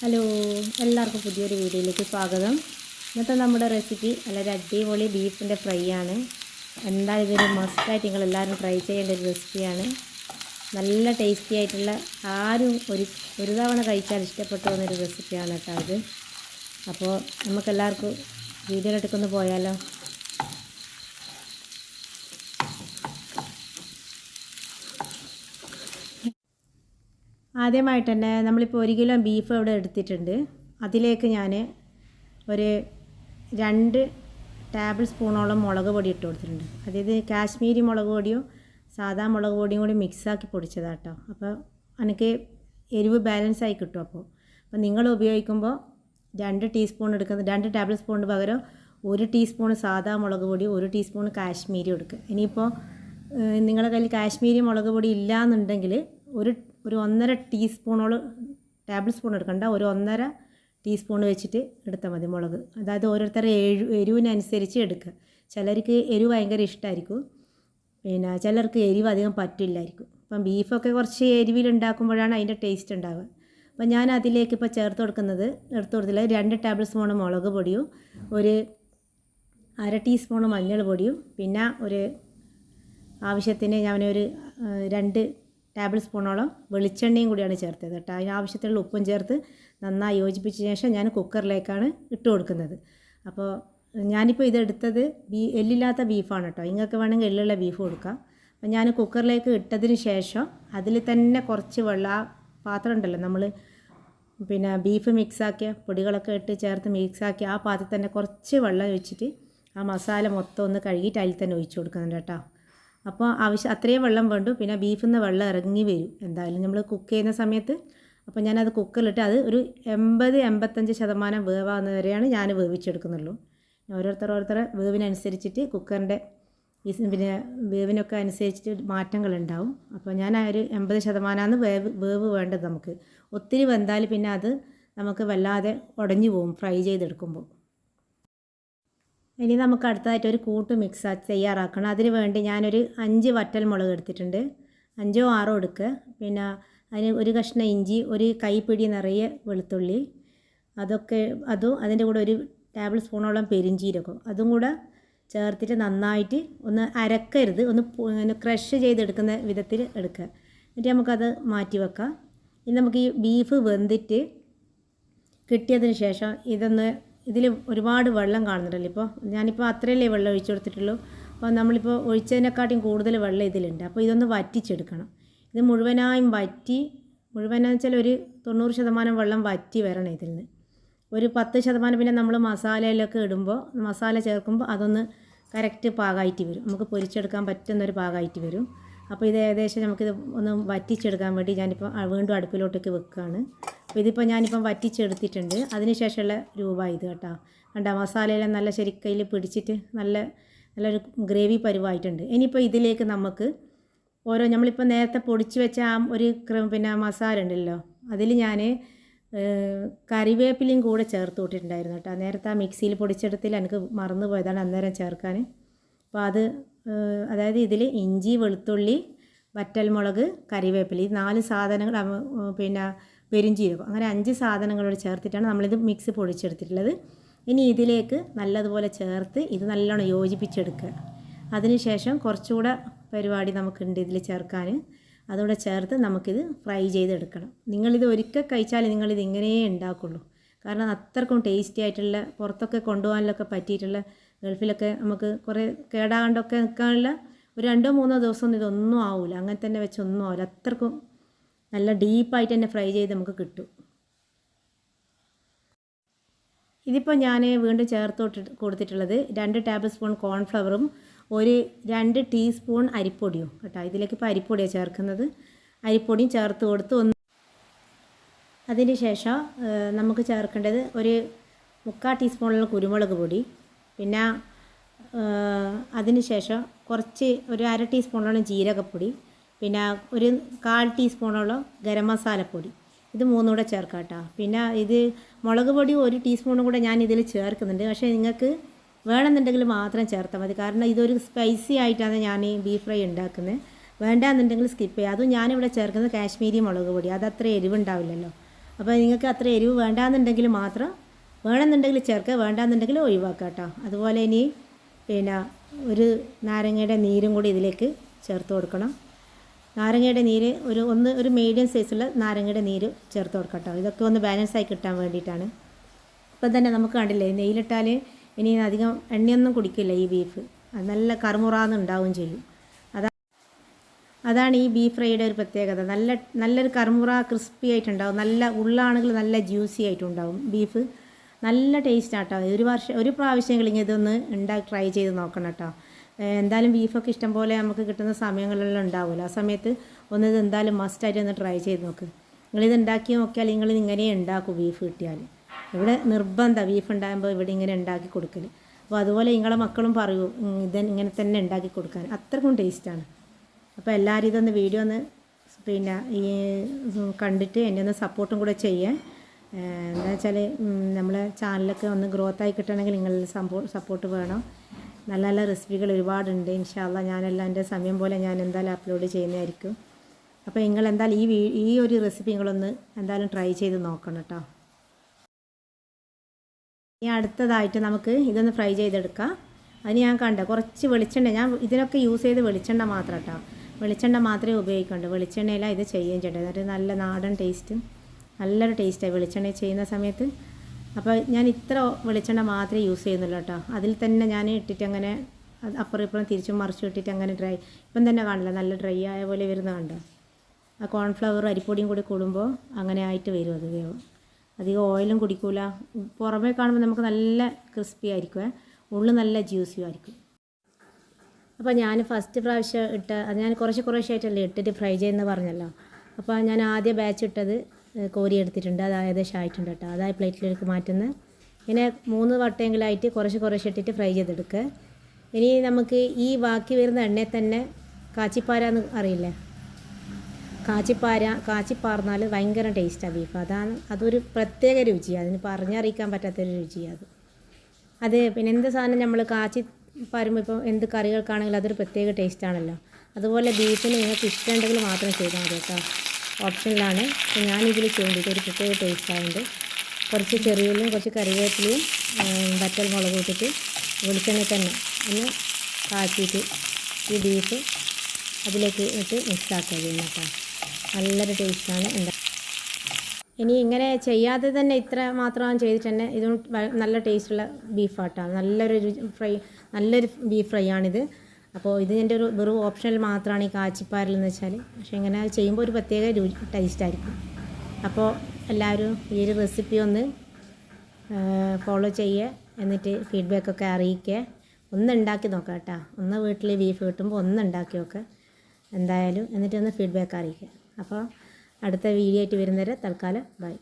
Hello എല്ലാവർക്കും പുതിയൊരു വീഡിയോയിലേക്ക് സ്വാഗതം. ഇന്നത്തെ നമ്മുടെ റെസിപ്പി അല്ലെങ്കിൽ അടിപൊളി ബീഫിന്റെ ഫ്രൈ ആണ് എന്തായാലും ഇതൊരു മസ്റ്റായിട്ട് നിങ്ങൾ എല്ലാവരും ട്രൈ ചെയ്യേണ്ട ഒരു റെസിപ്പിയാണ്. നല്ല ടേസ്റ്റി ആയിട്ടുള്ള ആരും ഒരു ഒരു തവണ കഴിച്ചാൽ ഇഷ്ടപ്പെട്ടു പോകുന്നൊരു റെസിപ്പിയാണ് കേട്ടോ അത് അപ്പോൾ നമുക്കെല്ലാവർക്കും വീഡിയോ ഒന്ന് പോയാലോ? ആദ്യമായിട്ട് തന്നെ നമ്മളിപ്പോൾ ഒരു കിലോ ബീഫ് ഇവിടെ എടുത്തിട്ടുണ്ട്. അതിലേക്ക് ഞാൻ ഒരു രണ്ട് ടേബിൾ സ്പൂണോളം മുളക് പൊടി ഇട്ട് കൊടുത്തിട്ടുണ്ട്. അതായത് കാശ്മീരി മുളക് പൊടിയും സാധാ മുളക് പൊടിയും കൂടി മിക്സാക്കി കേട്ടോ അപ്പോൾ എനിക്ക് എരിവ് ബാലൻസ് ആയി കിട്ടും അപ്പോൾ അപ്പോൾ നിങ്ങൾ ഉപയോഗിക്കുമ്പോൾ രണ്ട് ടീസ്പൂൺ എടുക്കുന്ന രണ്ട് ടേബിൾ സ്പൂണിന് പകരം ഒരു ടീസ്പൂൺ സാധാ മുളക് പൊടി ഒരു ടീസ്പൂൺ കാശ്മീരി എടുക്കുക ഇനിയിപ്പോൾ നിങ്ങളുടെ കയ്യിൽ കാശ്മീരി മുളക് പൊടി ഇല്ല എന്നുണ്ടെങ്കിൽ ഒരു ഒരു ഒന്നര ടീസ്പൂണോളം ടേബിൾ സ്പൂൺ എടുക്കണ്ട. ഒരു ഒന്നര ടീസ്പൂൺ വെച്ചിട്ട് എടുത്താൽ മതി മുളക്. അതായത് ഓരോരുത്തരുടെ എഴു എരിവിനനുസരിച്ച് എടുക്കുക. ചിലർക്ക് എരിവ് ഭയങ്കര ഇഷ്ടമായിരിക്കും പിന്നെ ചിലർക്ക് എരിവ് അധികം പറ്റില്ലായിരിക്കും. അപ്പം ബീഫൊക്കെ കുറച്ച് എരിവിൽ ഉണ്ടാക്കുമ്പോഴാണ് അതിന്റെ ടേസ്റ്റ് ഉണ്ടാവുക. അപ്പം ഞാൻ അതിലേക്ക് ഇപ്പോൾ ചേർത്ത് കൊടുക്കുന്നത് എടുത്ത് കൊടുത്തില്ല രണ്ട് ടേബിൾ സ്പൂൺ മുളക് പൊടിയും ഒരു അര ടീസ്പൂൺ മഞ്ഞൾ പൊടിയും പിന്നെ ഒരു ആവശ്യത്തിന് ഞാനൊരു രണ്ട് ടേബിൾ സ്പൂണോളം വെളിച്ചെണ്ണയും കൂടിയാണ് ചേർത്തത് കേട്ടോ. അതിന് ആവശ്യത്തിനുള്ള ഉപ്പും ചേർത്ത് നന്നായി യോജിപ്പിച്ച ശേഷം ഞാൻ കുക്കറിലേക്കാണ് ഇട്ട് കൊടുക്കുന്നത്. അപ്പോൾ ഞാനിപ്പോൾ ഇതെടുത്തത് ബീ എല്ലില്ലാത്ത ബീഫാണ് കേട്ടോ. നിങ്ങൾക്ക് വേണമെങ്കിൽ എല്ലുള്ള ബീഫ് കൊടുക്കാം. അപ്പോൾ ഞാൻ കുക്കറിലേക്ക് ഇട്ടതിന് ശേഷം അതിൽ തന്നെ കുറച്ച് വെള്ളം പാത്രം ഉണ്ടല്ലോ നമ്മൾ പിന്നെ ബീഫ് മിക്സാക്കിയ പൊടികളൊക്കെ ഇട്ട് ചേർത്ത് മിക്സാക്കി ആ പാത്രത്തിൽ തന്നെ കുറച്ച് വെള്ളം ഒഴിച്ചിട്ട് ആ മസാല മൊത്തം ഒന്ന് കഴുകിയിട്ട് അതിൽ തന്നെ ഒഴിച്ചു കൊടുക്കുന്നുണ്ട് കേട്ടോ. അപ്പോൾ ആവശ്യം അത്രയും വെള്ളം വേണ്ടു. പിന്നെ ബീഫിൽ നിന്ന് വെള്ളം ഇറങ്ങി വരും എന്തായാലും നമ്മൾ കുക്ക് ചെയ്യുന്ന സമയത്ത്. അപ്പോൾ ഞാനത് കുക്കറിലിട്ട് അത് ഒരു എൺപത് എൺപത്തഞ്ച് ശതമാനം വേവാകുന്ന വരെയാണ് ഞാൻ വേവിച്ചെടുക്കുന്നുള്ളൂ ഓരോരുത്തർ ഓരോരുത്തർ വേവിനനുസരിച്ചിട്ട് കുക്കറിന്റെ ഈ പിന്നെ വേവിനൊക്കെ അനുസരിച്ചിട്ട് മാറ്റങ്ങളുണ്ടാവും. അപ്പോൾ ഞാൻ ആ ഒരു എൺപത് ശതമാനമാണ് വേവ് വേവ് വേണ്ടത് നമുക്ക്. ഒത്തിരി വെന്താൽ പിന്നെ അത് നമുക്ക് വല്ലാതെ ഉടഞ്ഞു പോകും ഫ്രൈ ചെയ്തെടുക്കുമ്പോൾ. ഇനി നമുക്ക് അടുത്തതായിട്ട് ഒരു കൂട്ട് മിക്സ് തയ്യാറാക്കണം. അതിന് വേണ്ടി ഞാനൊരു അഞ്ച് വറ്റൽ മുളക് എടുത്തിട്ടുണ്ട്. അഞ്ചോ ആറോ എടുക്കുക പിന്നെ അതിന് ഒരു കഷ്ണം ഇഞ്ചി ഒരു കൈപ്പിടി നിറയെ വെളുത്തുള്ളി. അതൊക്കെ അതും അതിന്റെ കൂടെ ഒരു ടേബിൾ സ്പൂണോളം പെരിഞ്ചീരകം. അതും കൂടെ ചേർത്തിട്ട് നന്നായിട്ട് ഒന്ന് അരക്കരുത്. ഒന്ന് ക്രഷ് ചെയ്തെടുക്കുന്ന വിധത്തിൽ എടുക്കുക എന്നിട്ട് നമുക്കത് മാറ്റി വെക്കാം. ഇനി നമുക്ക് ഈ ബീഫ് വെന്തിട്ട് കിട്ടിയതിന് ശേഷം ഇതൊന്ന് ഇതിൽ ഒരുപാട് വെള്ളം കാണുന്നുണ്ടല്ലോ. ഇപ്പോൾ ഞാനിപ്പോൾ അത്രയല്ലേ വെള്ളം ഒഴിച്ചു കൊടുത്തിട്ടുള്ളൂ. അപ്പോൾ നമ്മളിപ്പോൾ ഒഴിച്ചതിനെക്കാട്ടിയും കൂടുതൽ വെള്ളം ഇതിലുണ്ട്. അപ്പോൾ ഇതൊന്ന് വറ്റിച്ചെടുക്കണം. ഇത് മുഴുവനായും വറ്റി മുഴുവനെന്ന് വെച്ചാൽ ഒരു തൊണ്ണൂറ് ശതമാനം വെള്ളം വറ്റി വരണം ഇതിൽ നിന്ന് ഒരു പത്ത് ശതമാനം പിന്നെ നമ്മൾ മസാലയിലൊക്കെ ഇടുമ്പോൾ മസാല ചേർക്കുമ്പോൾ അതൊന്ന് കറക്റ്റ് പാകമായിട്ട് വരും. നമുക്ക് പൊരിച്ചെടുക്കാൻ പറ്റുന്നൊരു പാകമായിട്ട് വരും. അപ്പോൾ ഇത് ഏകദേശം നമുക്കിത് ഒന്ന് വറ്റിച്ചെടുക്കാൻ വേണ്ടി ഞാനിപ്പോൾ വീണ്ടും അടുപ്പിലോട്ടേക്ക് വെക്കുകയാണ്. ഇതിപ്പോൾ ഞാനിപ്പം വറ്റിച്ചെടുത്തിട്ടുണ്ട്. അതിന് ശേഷമുള്ള രൂപ ഇത് കേട്ടോ. കണ്ട മസാലയെല്ലാം നല്ല ശരിക്കയിൽ പിടിച്ചിട്ട് നല്ല നല്ലൊരു ഗ്രേവി പരുവായിട്ടുണ്ട്. ഇനിയിപ്പോൾ ഇതിലേക്ക് നമുക്ക് ഓരോ നമ്മളിപ്പോൾ നേരത്തെ പൊടിച്ച് വെച്ച ആ ഒരു പിന്നെ മസാല ഉണ്ടല്ലോ അതിൽ ഞാൻ കറിവേപ്പിലയും കൂടെ ചേർത്ത് വിട്ടിട്ടുണ്ടായിരുന്നു കേട്ടോ. നേരത്തെ ആ മിക്സിയിൽ പൊടിച്ചെടുത്തിൽ എനിക്ക് മറന്നു പോയതാണ് അന്നേരം ചേർക്കാൻ അപ്പോൾ അത് അതായത് ഇതിൽ ഇഞ്ചി വെളുത്തുള്ളി വറ്റൽമുളക് കറിവേപ്പില ഈ നാല് സാധനങ്ങൾ പിന്നെ പെരിഞ്ചീരകം. അങ്ങനെ അഞ്ച് സാധനങ്ങളോട് ചേർത്തിട്ടാണ് നമ്മളിത് മിക്സ് പൊടിച്ചെടുത്തിട്ടുള്ളത്. ഇനി ഇതിലേക്ക് നല്ലതുപോലെ ചേർത്ത് ഇത് നല്ലോണം യോജിപ്പിച്ചെടുക്കുക. അതിനുശേഷം കുറച്ചുകൂടെ പരിപാടി നമുക്കുണ്ട് ഇതിൽ ചേർക്കാൻ അതുകൂടെ ചേർത്ത് നമുക്കിത് ഫ്രൈ ചെയ്തെടുക്കണം. നിങ്ങളിത് ഒരിക്കൽ കഴിച്ചാൽ നിങ്ങളിത് ഇങ്ങനെയേ ഉണ്ടാക്കുള്ളൂ. കാരണം അത്രക്കും ടേസ്റ്റി ആയിട്ടുള്ള പുറത്തൊക്കെ കൊണ്ടുപോകാനൊക്കെ പറ്റിയിട്ടുള്ള ഗൾഫിലൊക്കെ നമുക്ക് കുറേ കേടാണ്ടൊക്കെ നിൽക്കാനുള്ള ഒരു രണ്ടോ മൂന്നോ ദിവസമൊന്നും ഇതൊന്നും ആവില്ല അങ്ങനെ തന്നെ വെച്ചൊന്നും ആവില്ല അത്രക്കും നല്ല ഡീപ്പായിട്ട് തന്നെ ഫ്രൈ ചെയ്ത് നമുക്ക് കിട്ടും. ഇതിപ്പോൾ ഞാൻ വീണ്ടും ചേർത്ത് കൊടുത്തിട്ടുള്ളത് രണ്ട് ടേബിൾ സ്പൂൺ കോൺഫ്ലവറും ഒരു രണ്ട് ടീസ്പൂൺ അരിപ്പൊടിയും കേട്ടോ. ഇതിലേക്ക് ഇപ്പോൾ അരിപ്പൊടിയാണ് ചേർക്കുന്നത്. അരിപ്പൊടിയും ചേർത്ത് കൊടുത്ത് ഒന്ന് അതിന് ശേഷം നമുക്ക് ചേർക്കേണ്ടത് ഒരു മുക്കാൽ ടീസ്പൂണിലുള്ള കുരുമുളക് പൊടി. പിന്നെ അതിന് ശേഷം കുറച്ച് ഒരു അര ടീസ്പൂണോളം ജീരകപ്പൊടി. പിന്നെ ഒരു കാൽ ടീസ്പൂണോളം ഗരം മസാലപ്പൊടി. ഇത് മൂന്നും കൂടെ ചേർക്കാം കേട്ടോ പിന്നെ ഇത് മുളക് പൊടി ഒരു ടീസ്പൂണും കൂടെ ഞാൻ ഇതിൽ ചേർക്കുന്നുണ്ട്. പക്ഷേ നിങ്ങൾക്ക് വേണമെന്നുണ്ടെങ്കിൽ മാത്രം ചേർത്താൽ മതി. കാരണം ഇതൊരു സ്പൈസി ആയിട്ടാണ് ഞാൻ ഈ ബീഫ് ഫ്രൈ ഉണ്ടാക്കുന്നത്. വേണ്ടാന്നുണ്ടെങ്കിൽ സ്കിപ്പ് ചെയ്യുക അതും ഞാനിവിടെ ചേർക്കുന്നത് കാശ്മീരി മുളക് പൊടി. അത് അത്ര എരിവുണ്ടാവില്ലല്ലോ. അപ്പോൾ നിങ്ങൾക്ക് അത്ര എരിവ് വേണ്ടാന്നുണ്ടെങ്കിൽ മാത്രം വേണമെന്നുണ്ടെങ്കിൽ ചേർക്കുക. വേണ്ടാന്നുണ്ടെങ്കിൽ ഒഴിവാക്കുക കേട്ടോ അതുപോലെ ഇനി പിന്നെ ഒരു നാരങ്ങയുടെ നീരും കൂടി ഇതിലേക്ക് ചേർത്ത് കൊടുക്കണം. നാരങ്ങയുടെ നീര് ഒരു ഒന്ന് ഒരു മീഡിയം സൈസുള്ള നാരങ്ങയുടെ നീര് ചേർത്ത് കൊടുക്കാം ഇതൊക്കെ ഒന്ന് ബാലൻസ് ആയി കിട്ടാൻ വേണ്ടിയിട്ടാണ്. ഇപ്പം തന്നെ നമുക്ക് കണ്ടില്ലേ നെയ്യിലിട്ടാൽ ഇനി അധികം എണ്ണയൊന്നും കുടിക്കില്ല ഈ ബീഫ് അത് നല്ല കറുമുറാന്ന് ഉണ്ടാവുകയും ചെയ്യും. അതാ അതാണ് ഈ ബീഫ് ഫ്രൈയുടെ ഒരു പ്രത്യേകത. നല്ല നല്ലൊരു കറുമുറ ക്രിസ്പി ആയിട്ടുണ്ടാവും. നല്ല ഉള്ളാണെങ്കിൽ നല്ല ജ്യൂസി ആയിട്ടുണ്ടാവും ബീഫ് നല്ല ടേസ്റ്റ് ആട്ടോ ഒരു വർഷം ഒരു പ്രാവശ്യമെങ്കിലും ഇതൊന്ന് ഉണ്ടാക്കി ട്രൈ ചെയ്ത് നോക്കണം കേട്ടോ. എന്തായാലും ബീഫൊക്കെ ഇഷ്ടം പോലെ നമുക്ക് കിട്ടുന്ന സമയങ്ങളിലെല്ലാം ഉണ്ടാവില്ല ആ സമയത്ത് ഒന്ന് ഇത് എന്തായാലും മസ്റ്റായിട്ട് ഒന്ന് ട്രൈ ചെയ്ത് നോക്ക്. നിങ്ങളിത് ഉണ്ടാക്കി നോക്കിയാൽ നിങ്ങൾ ഇങ്ങനെ ഉണ്ടാക്കും ബീഫ് കിട്ടിയാൽ ഇവിടെ നിർബന്ധം ബീഫ് ഉണ്ടാകുമ്പോൾ ഇവിടെ ഇങ്ങനെ ഉണ്ടാക്കി കൊടുക്കൽ അപ്പോൾ അതുപോലെ നിങ്ങളെ മക്കളും പറയൂ ഇത് ഇങ്ങനെ തന്നെ ഉണ്ടാക്കി കൊടുക്കാൻ. അത്രക്കും ടേസ്റ്റാണ് അപ്പോൾ എല്ലാവരും ഇതൊന്ന് വീഡിയോ ഒന്ന് പിന്നെ ഈ കണ്ടിട്ട് എന്നെ ഒന്ന് സപ്പോർട്ടും കൂടെ ചെയ്യാൻ. എന്താ വെച്ചാൽ നമ്മളെ ചാനലൊക്കെ ഒന്ന് ഗ്രോത്ത് ആയി കിട്ടണമെങ്കിൽ നിങ്ങളുടെ സപ്പോർട്ട് വേണം. നല്ല നല്ല റെസിപ്പികൾ ഒരുപാടുണ്ട് ഇൻഷാല്ല ഞാനെല്ലാം എന്റെ സമയം പോലെ ഞാൻ എന്തായാലും അപ്ലോഡ് ചെയ്യുന്നതായിരിക്കും. അപ്പോൾ നിങ്ങൾ എന്തായാലും ഈ വീ- ഈ ഒരു റെസിപ്പി നിങ്ങളൊന്ന് എന്തായാലും ട്രൈ ചെയ്ത് നോക്കണം കേട്ടോ. ഇനി അടുത്തതായിട്ട് നമുക്ക് ഇതൊന്ന് ഫ്രൈ ചെയ്തെടുക്കാം. അതിന് ഞാൻ കണ്ട കുറച്ച് വെളിച്ചെണ്ണ ഞാൻ ഇതിനൊക്കെ യൂസ് ചെയ്ത് വെളിച്ചെണ്ണ മാത്രം കേട്ടോ. വെളിച്ചെണ്ണ മാത്രമേ ഉപയോഗിക്കുന്നുള്ളൂ. വെളിച്ചെണ്ണയിലാണ് ഇത് ചെയ്യുകയും ചെയ്യേണ്ടത്. എന്നിട്ട് നല്ല നാടൻ ടേസ്റ്റും നല്ലൊരു ടേസ്റ്റായി വെളിച്ചെണ്ണ ചെയ്യുന്ന സമയത്ത് അപ്പോൾ ഞാൻ ഇത്ര വെളിച്ചെണ്ണ മാത്രമേ യൂസ് ചെയ്യുന്നുള്ളൂ കേട്ടോ. അതിൽ തന്നെ ഞാൻ ഇട്ടിട്ട് അങ്ങനെ അപ്പുറം ഇപ്പുറം തിരിച്ചും മറിച്ചും ഇട്ടിട്ട് അങ്ങനെ ഡ്രൈ ഇപ്പം തന്നെ കാണില്ല നല്ല ഡ്രൈ ആയ പോലെ വരുന്ന കണ്ടോ? ആ കോൺഫ്ലവർ അരിപ്പൊടിയും കൂടി കൂടുമ്പോൾ അങ്ങനെ ആയിട്ട് വരും അത് വേവും. അധികം ഓയിലും കുടിക്കൂല. പുറമേ കാണുമ്പോൾ നമുക്ക് നല്ല ക്രിസ്പി ആയിരിക്കും ഉള്ളു നല്ല ജ്യൂസിയും ആയിരിക്കും. അപ്പോൾ ഞാൻ ഫസ്റ്റ് പ്രാവശ്യം ഇട്ട അത് ഞാൻ കുറച്ച് കുറേശ്ശായിട്ടല്ലേ ഇട്ടിട്ട് ഫ്രൈ ചെയ്യുന്ന പറഞ്ഞല്ലോ. അപ്പോൾ ഞാൻ ആദ്യ ബാച്ച് ഇട്ടത് ഏഹ്, കോരി എടുത്തിട്ടുണ്ട്. അത് ഏകദേശം ആയിട്ടുണ്ട് കേട്ടോ. അതായത് പ്ലേറ്റിലേക്ക് മാറ്റുന്നത് ഇങ്ങനെ മൂന്ന് വട്ടമെങ്കിലായിട്ട് കുറച്ച് കുറച്ച് ഇട്ടിട്ട് ഫ്രൈ ചെയ്തെടുക്കുക ഇനി നമുക്ക് ഈ ബാക്കി വരുന്ന എണ്ണയിൽ തന്നെ കാച്ചിപ്പാര എന്ന് അറിയില്ലേ? കാച്ചിപ്പാര കാച്ചിപ്പാർന്നാൽ ഭയങ്കര ടേസ്റ്റാണ് ബീഫ്. അതാണ് അതൊരു പ്രത്യേക രുചിയാണ് അതിന് പറഞ്ഞറിയിക്കാൻ പറ്റാത്തൊരു രുചിയാണ് അത്. പിന്നെ എന്ത് സാധനം നമ്മൾ കാച്ചി പരുമ്പോൾ ഇപ്പോൾ എന്ത് കറികൾക്കാണെങ്കിലും അതൊരു പ്രത്യേക ടേസ്റ്റാണല്ലോ. അതുപോലെ ബീഫിന് നിങ്ങൾക്ക് ഇഷ്ടമുണ്ടെങ്കിൽ മാത്രം ചെയ്താൽ മതി കേട്ടോ. ഓപ്ഷനിലാണ്. അപ്പോൾ ഞാനിതിൽ ചെയ്യുന്നത് ഒരു പ്രത്യേക ടേസ്റ്റ് ആയതുകൊണ്ട് കുറച്ച് ചെറിയുള്ളിയും കുറച്ച് കറിവേപ്പിലയും വറ്റൽ മുളക് ഇട്ടിട്ട് വെളിച്ചെണ്ണ തന്നെ ഒന്ന് കാച്ചിയിട്ട് ഈ ബീഫ് അതിലേക്ക് ഇട്ട് മിക്സ് ആക്കുക ചെയ്യുന്നത് കേട്ടോ. നല്ലൊരു ടേസ്റ്റാണ് ഉണ്ടാക്കുക ഇനി ഇങ്ങനെ ചെയ്യാതെ തന്നെ ഇത്ര മാത്രം ചെയ്തിട്ട് തന്നെ ഇതും നല്ല ടേസ്റ്റുള്ള ബീഫ് ആട്ടാണ് നല്ലൊരു ഫ്രൈ നല്ലൊരു ബീഫ് ഫ്രൈ ആണിത്. അപ്പോൾ ഇത് എന്റെ ഒരു വെറും ഓപ്ഷണൽ മാത്രമാണ് ഈ കാച്ചിപ്പാരൽ എന്ന് വെച്ചാൽ. പക്ഷേ ഇങ്ങനെ ചെയ്യുമ്പോൾ ഒരു പ്രത്യേക രുചി ടേസ്റ്റ് ആയിരിക്കും. അപ്പോൾ എല്ലാവരും ഈ ഒരു റെസിപ്പി ഒന്ന് ഫോളോ ചെയ്യുക എന്നിട്ട് ഫീഡ്ബാക്കൊക്കെ അറിയിക്കുക ഒന്ന് ഉണ്ടാക്കി നോക്കാം കേട്ടോ. ഒന്ന് വീട്ടിൽ ബീഫ് കിട്ടുമ്പോൾ ഒന്ന് ഉണ്ടാക്കി നോക്കുക എന്തായാലും. എന്നിട്ട് ഒന്ന് ഫീഡ്ബാക്ക് അറിയിക്കുക അപ്പോൾ അടുത്ത വീഡിയോ ആയിട്ട് വരുന്നവരെ തൽക്കാലം ബൈ